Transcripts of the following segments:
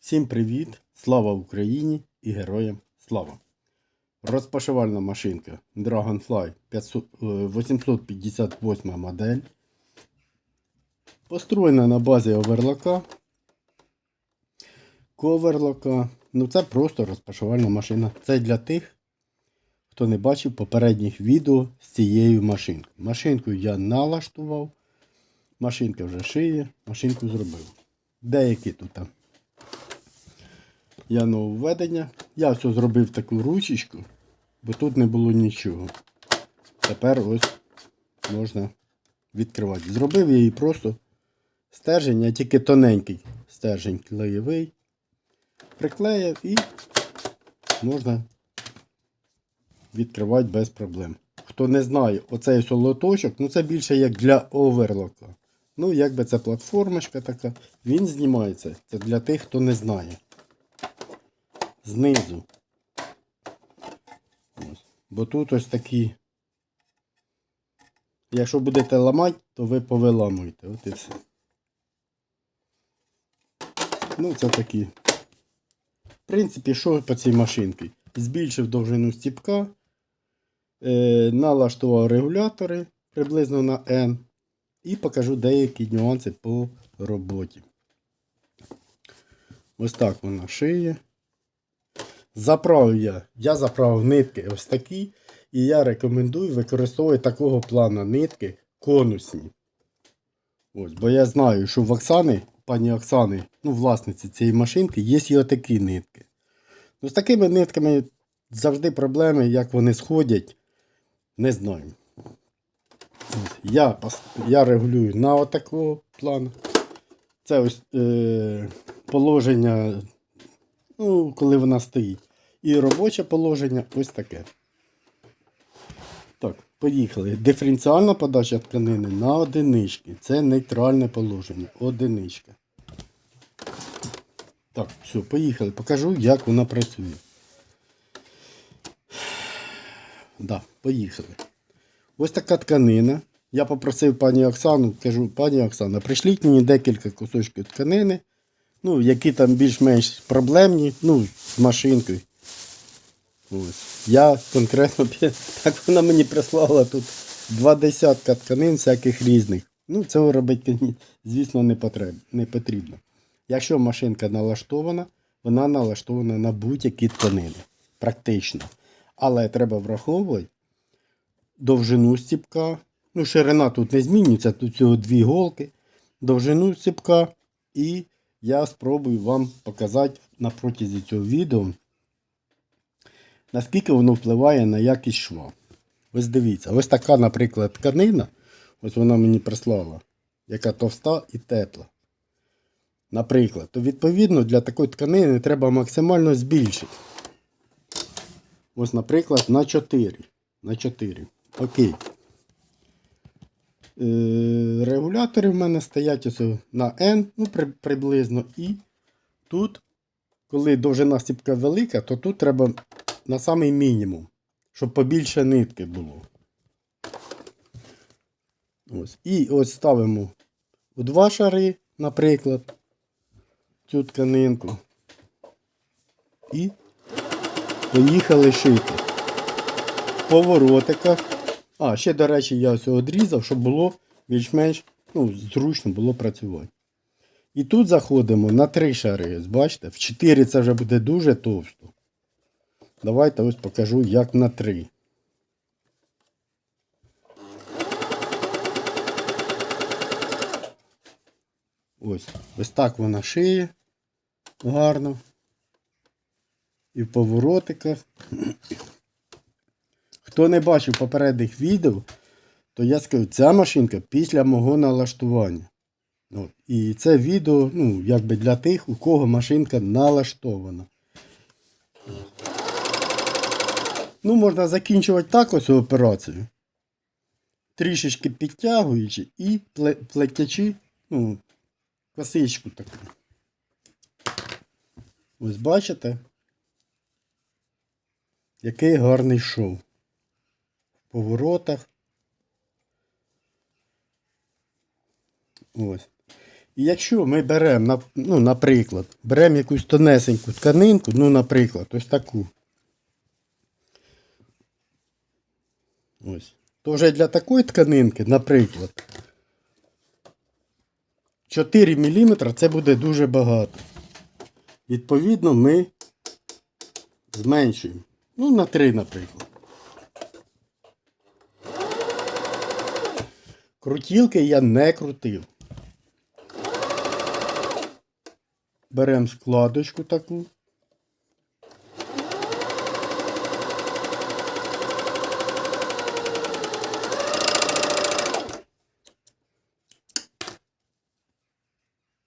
Всім привіт! Слава Україні і героям слава! Розпашивальна машинка Dragonfly 500, е, 858 модель. Построєна на базі оверлока. Коверлока. Ну це просто розпашивальна машина. Це для тих, хто не бачив попередніх відео з цією машинкою. Машинку я налаштував. Машинка вже шиє, машинку зробив. Деякі тут. там я нововведення. Я все зробив таку ручечку, бо тут не було нічого. Тепер ось можна відкривати. Зробив я її просто стержень, а тільки тоненький стержень клеєвий. Приклеїв і можна відкривати без проблем. Хто не знає, оцей солоточок, ну це більше як для оверлока. Ну, якби це платформочка така. Він знімається. Це для тих, хто не знає знизу. Ось. Бо тут ось такі. Якщо будете ламати, то ви повиламуєте. От і все. Ну, це такі. В принципі, що по цій машинці? Збільшив довжину стіпка, е, налаштував регулятори приблизно на N. І покажу деякі нюанси по роботі. Ось так вона шиє. Заправив я. Я заправив нитки ось такі. І я рекомендую використовувати такого плану нитки конусні. Ось, бо я знаю, що в Оксани, пані Оксани, ну, власниці цієї машинки, є і отакі нитки. Ну, з такими нитками завжди проблеми, як вони сходять, не знаю. Ось, Я, я регулюю на отакого плану. Це ось е, положення ну, коли вона стоїть. І робоче положення ось таке. Так, поїхали. Диференціальна подача тканини на одинички. Це нейтральне положення. Одиничка. Так, все, поїхали. Покажу, як вона працює. Да, поїхали. Ось така тканина. Я попросив пані Оксану, кажу, пані Оксана, пришліть мені декілька кусочків тканини ну, які там більш-менш проблемні, ну, з машинкою. Ось. Я конкретно так вона мені прислала тут два десятка тканин всяких різних. Ну, цього робити, звісно, не, потрібно. Якщо машинка налаштована, вона налаштована на будь-які тканини. Практично. Але треба враховувати довжину стіпка. Ну, ширина тут не змінюється, тут всього дві голки. Довжину стіпка і я спробую вам показати на протязі цього відео, наскільки воно впливає на якість шва. Ось дивіться, ось така, наприклад, тканина, ось вона мені прислала, яка товста і тепла. Наприклад, то відповідно для такої тканини треба максимально збільшити. Ось, наприклад, на 4. На 4. Окей. Е, регулятори в мене стоять ось на N, ну, при, приблизно. І тут, коли довжина стіпка велика, то тут треба на самий мінімум, щоб побільше нитки було. Ось. І ось ставимо у два шари, наприклад, цю тканинку. І поїхали шити. Поворотиках. А, ще, до речі, я все одрізав, щоб було більш-менш ну, зручно було працювати. І тут заходимо на три шари. Бачите, в 4 це вже буде дуже товсто. Давайте ось покажу, як на 3. Ось, ось так вона шиє. Гарно. І в поворотиках. Хто не бачив попередніх відео, то я скажу, ця машинка після мого налаштування. От. І це відео, ну, якби для тих, у кого машинка налаштована. Ну, можна закінчувати так ось операцію. Трішечки підтягуючи і плетячи, ну, косичку таку. Ось бачите? Який гарний шов В поворотах. Ось. І якщо ми беремо, ну, наприклад, беремо якусь тонесеньку тканинку, ну, наприклад, ось таку. Ось. То вже для такої тканинки, наприклад, 4 мм це буде дуже багато. Відповідно, ми зменшуємо. Ну, на 3, наприклад. Крутілки я не крутив. Беремо складочку таку.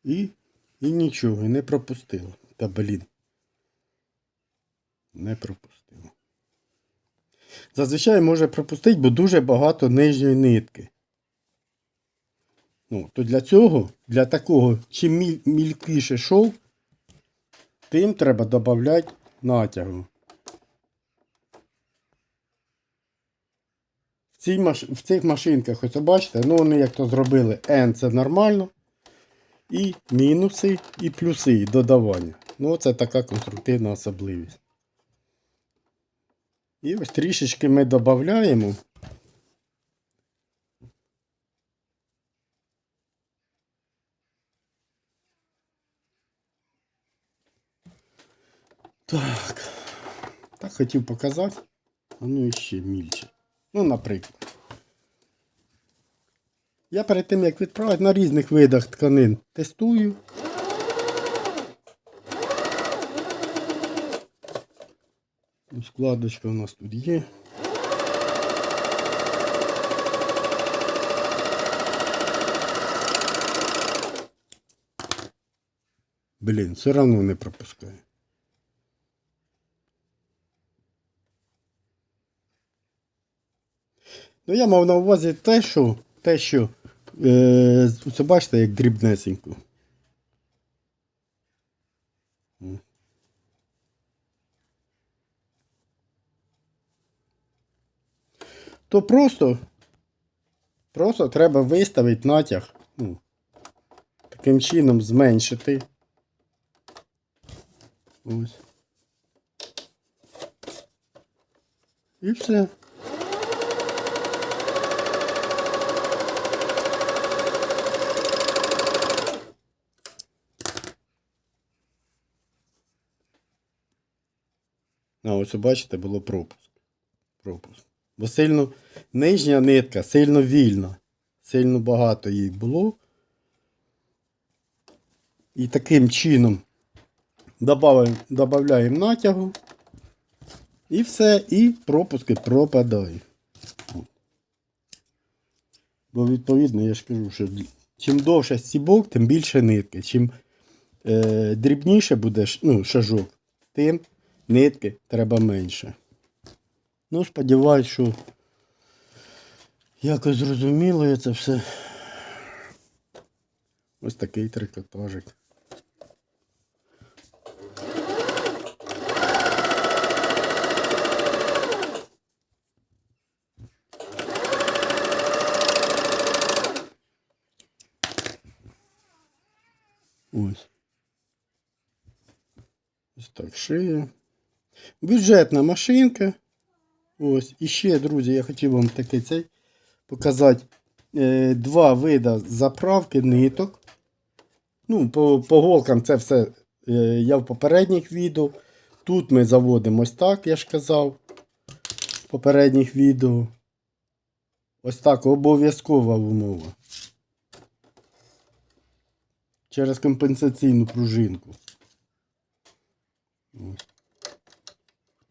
І, і нічого, і не пропустило. Та блін. Не пропустило. Зазвичай може пропустити, бо дуже багато нижньої нитки. Ну, то для цього, для такого, чим міль- мілкіше шов, тим треба додати натягу. В цих машинках, ось бачите, ну вони як то зробили N це нормально. І мінуси, і плюси, і додавання. Ну, це така конструктивна особливість. І ось трішечки ми додаємо. Так. Так хотів показати. Ну і ще мільче. Ну, наприклад. Я перед тим, як відправити на різних видах тканин, тестую. Ну, Складочка у нас тут є. Блін, все одно не пропускає. Ну, я мав на увазі те, що, те, що це бачите, як дрібнесенько. То просто, просто треба виставити натяг. Ну, таким чином зменшити. Ось. І все. А ось бачите, було пропуск. Пропуск. Бо сильно нижня нитка, сильно вільна. Сильно багато їй було. І таким чином додаємо натягу. І все, і пропуски пропадають. Бо відповідно я ж кажу, що чим довше стібок, тим більше нитки. Чим е, дрібніше буде ну, шажок, тим нитки треба менше. Ну, сподіваюсь, що якось зрозуміло я це все. Ось такий трикотажик. Ось. Ось так шия. Бюджетна машинка. Ось. І ще, друзі, я хотів вам таке цей показати е, два види заправки ниток. Ну, по, по голкам це все е, я в попередніх відео. Тут ми заводимо ось так, я ж казав. В попередніх відео. Ось так обов'язкова умова. Через компенсаційну пружинку. Ось.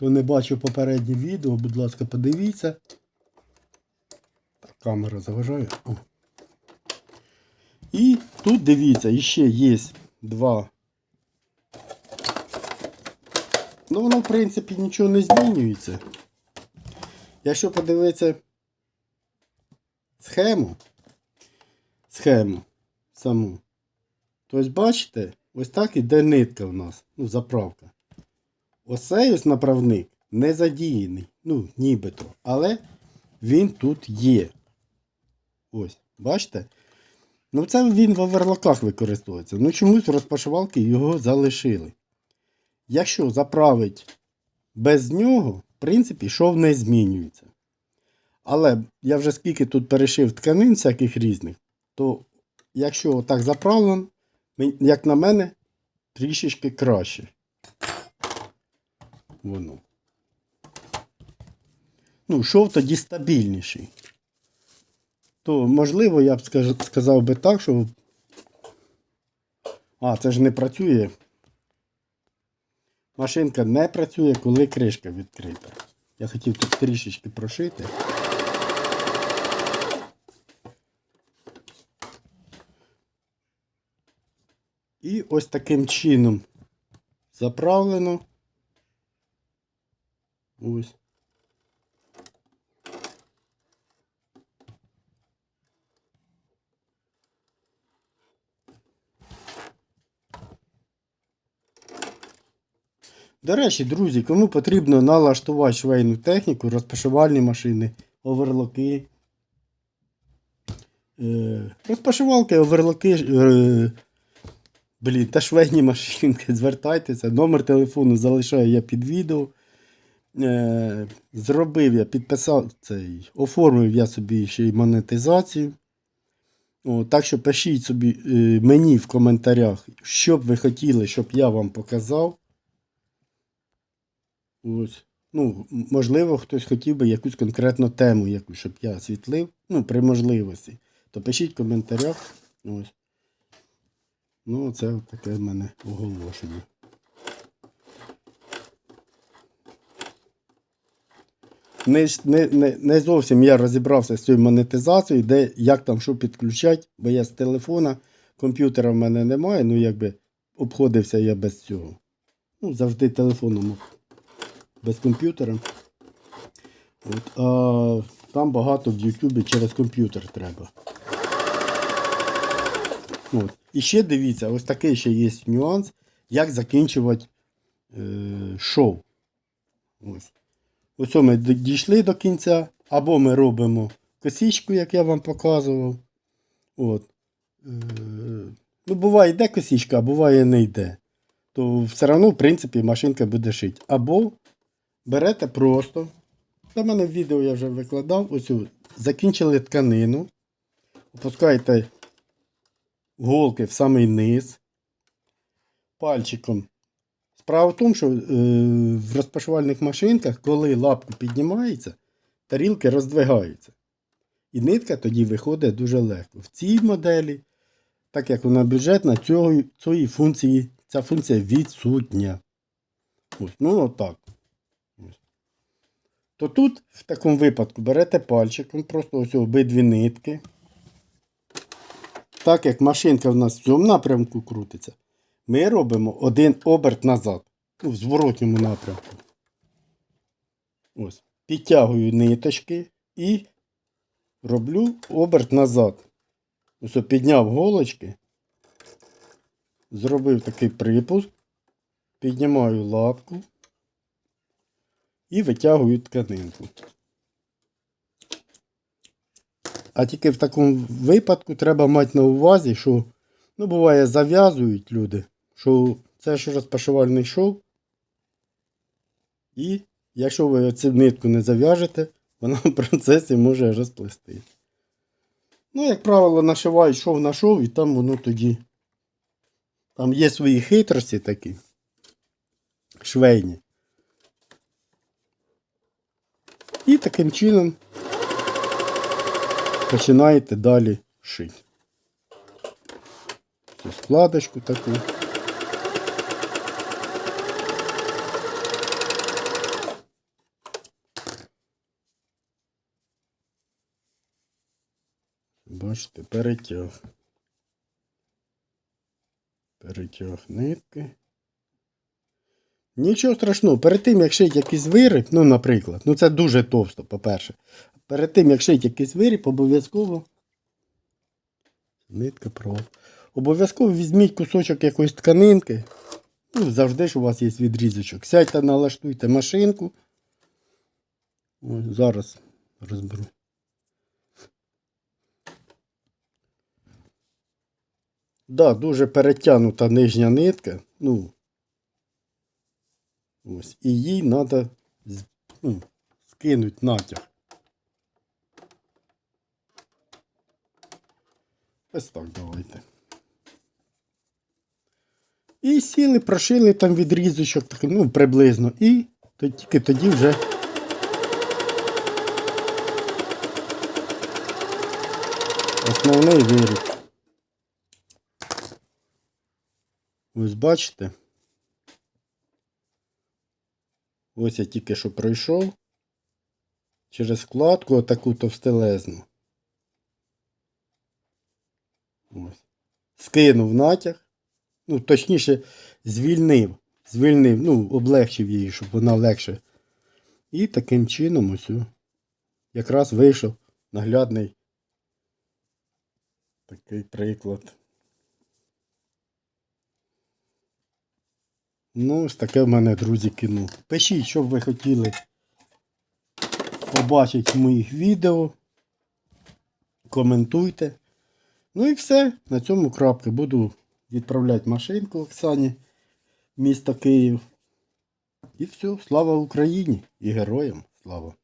Хто не бачив попереднє відео, будь ласка, подивіться. Камера заважає. О. І тут дивіться, іще є два. Ну, воно, в принципі, нічого не змінюється. Якщо подивитися схему, схему саму, то ось бачите, ось так іде нитка в нас, ну, заправка. Оцей ось направник не задіяний, ну, нібито, але він тут є. Ось, бачите? Ну, це він в оверлоках використовується. Ну, чомусь розпашивалки його залишили. Якщо заправить без нього, в принципі, шов не змінюється. Але я вже скільки тут перешив тканин всяких різних, то якщо так заправлено, як на мене, трішечки краще. Воно. Ну, шов тоді стабільніший. То, можливо, я б сказав би так, що. А, це ж не працює. Машинка не працює, коли кришка відкрита. Я хотів тут трішечки прошити. І ось таким чином заправлено. Ось. До речі, друзі, кому потрібно налаштувати швейну техніку, розпашивальні машини, оверлоки. Е, розпашивалки, оверлоки. Е, блін, та швейні машинки, звертайтеся. Номер телефону залишаю я під відео. Е, зробив я, підписав цей, оформив я собі ще й монетизацію. О, так що пишіть собі е, мені в коментарях, що б ви хотіли, щоб я вам показав. Ось. Ну, можливо, хтось хотів би якусь конкретну тему, яку, щоб я освітлив, ну, при можливості. То пишіть в коментарях. Ось. Ну, це таке в мене оголошення. Не, не, не, не зовсім я розібрався з цією монетизацією, де як там що підключати, бо я з телефона, комп'ютера в мене немає, ну якби обходився я без цього. Ну, завжди телефоном без комп'ютера. От, а там багато в Ютубі через комп'ютер треба. От. І ще дивіться, ось такий ще є нюанс, як закінчувати е, шоу. Ось. Ось ми дійшли до кінця, або ми робимо косичку, як я вам показував. От. Е, ну, буває йде косичка, а буває не йде. То все одно, в принципі, машинка буде шити. Або берете просто. Та мене в відео я вже викладав. Ось закінчили тканину. Опускаєте голки в самий низ. Пальчиком. Справа в тому, що е, в розпашувальних машинках, коли лапка піднімається, тарілки роздвигаються. І нитка тоді виходить дуже легко. В цій моделі, так як вона бюджетна, цього, цієї функції, ця функція відсутня. Ось, ну отак. То тут, в такому випадку, берете пальчиком, просто ось обидві нитки. Так як машинка в нас в цьому напрямку крутиться, ми робимо один оберт назад. Ну, в зворотньому напрямку. Ось. Підтягую ниточки і роблю оберт назад. Ось підняв голочки, зробив такий припуск, піднімаю лапку і витягую тканинку. А тільки в такому випадку треба мати на увазі, що ну, буває зав'язують люди, що це ж розпашувальний шов. І якщо ви цю нитку не зав'яжете, вона в процесі може розплести. Ну, як правило, нашивають шов на шов, і там воно тоді. Там є свої хитрості такі. Швейні. І таким чином починаєте далі шити. Складочку таку. Бачите, перетяг. Перетяг нитки. Нічого страшного, перед тим, як шить якийсь виріб, ну, наприклад, ну це дуже товсто, по-перше. Перед тим, як шить якийсь виріб, обов'язково. Нитка про. Обов'язково візьміть кусочок якоїсь тканинки. Ну, завжди ж у вас є відрізочок. Сядьте, налаштуйте машинку. Ось, зараз розберу. Да, дуже перетягнута нижня нитка. Ну. Ось. І їй треба ну, скинути натяг. Ось так давайте. І сіли, прошили там відрізочок, ну, приблизно. І то тільки тоді вже. Основний виріб. Ось бачите. Ось я тільки що пройшов через складку отаку товстелезну. Ось. Скинув натяг. Ну, точніше, звільнив. Звільнив, ну, облегчив її, щоб вона легше. І таким чином ось якраз вийшов наглядний такий приклад. Ну, ось таке в мене, друзі, кіно. Пишіть, що б ви хотіли побачити в моїх відео. Коментуйте. Ну і все. На цьому крапка. Буду відправляти машинку Оксані, місто Київ. І все. Слава Україні і героям слава!